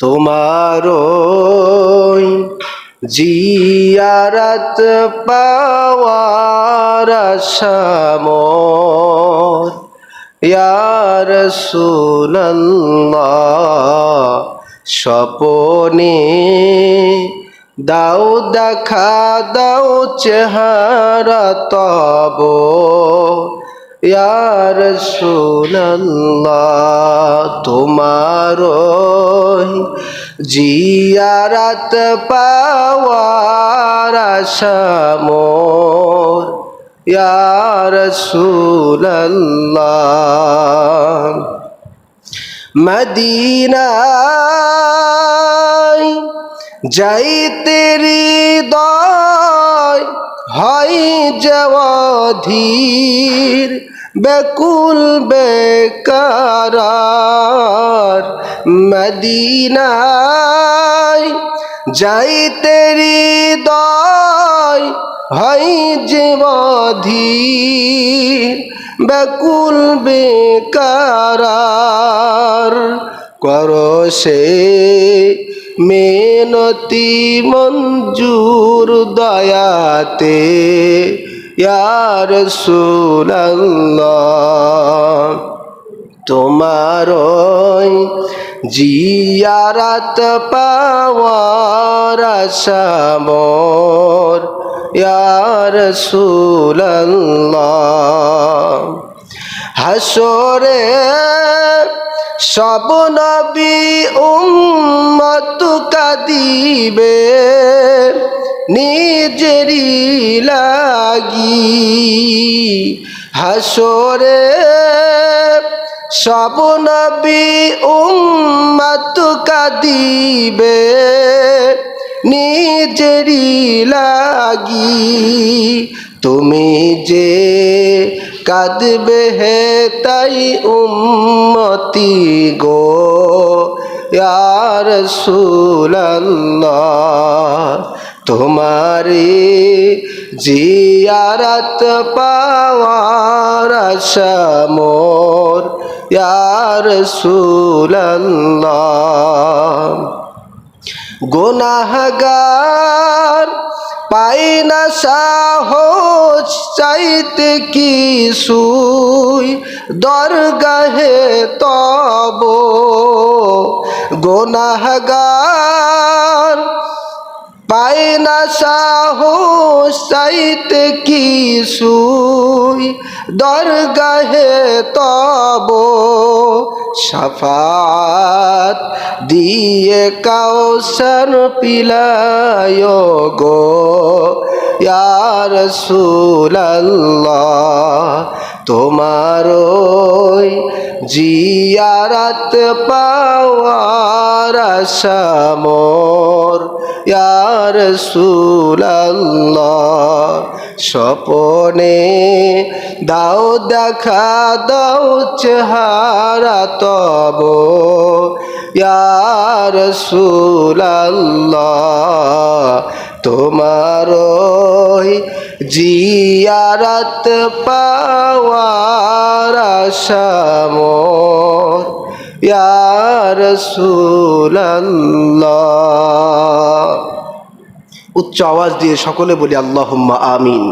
তোমারও জিয়ারত পাওয়ার আশামর ইয়ার সুল্লাহ দাও দেখা দাও চেহারা তব। ইয়ার সুল্লাহ তোমার জিয়ারাত পাওয়ার আশামোর ইয়ার সুল্লাহ মদিনায় যাইতে হৃদয় হয় জওয়াধীর বেকুল বেকার মদিনায় যাইতে হৃদয় হয় জওয়াধীর বেকুল বেকার করসে মেনতি মঞ্জুর দয়াতে। ইয়ার তোমার জিয়ারাত পাওয়ার আশামর ইয়ার সুল্লাহ হাসরে সব নবী উম্মত কাদিবে নিজেরি লাগি। হাসরে সব নবী উম্মত কাদিবে নিজেরি লাগি। তুমি যে কাঁদবে হে তাই উম্মতি গো ইয়ার সুল্লাহ তোমারি জিয়ারত পাওয়ার আশামোর ইয়ার সুল্লাহ গুনাহগার পাই না সাহস, চাইতে কি সুই? দরগাহে তব। গুনাহগার চাইতে কি সুই দরগাহে তব সাফাত দিয়ে কাউসার পিলায় গো ইয়ার তোমার জিয়ারাত পাওয়ার আশামর ইয়ার সুল্লাহ স্বপনে দাও দেখা দাও চেহারা তব। ইয়ার সুল্লাহ তোমার জিয়ারাত পাওয়ার আশাম ইয়ার উচ্চ আওয়াজ দিয়ে সকলে বলি আল্লাহ আমিন।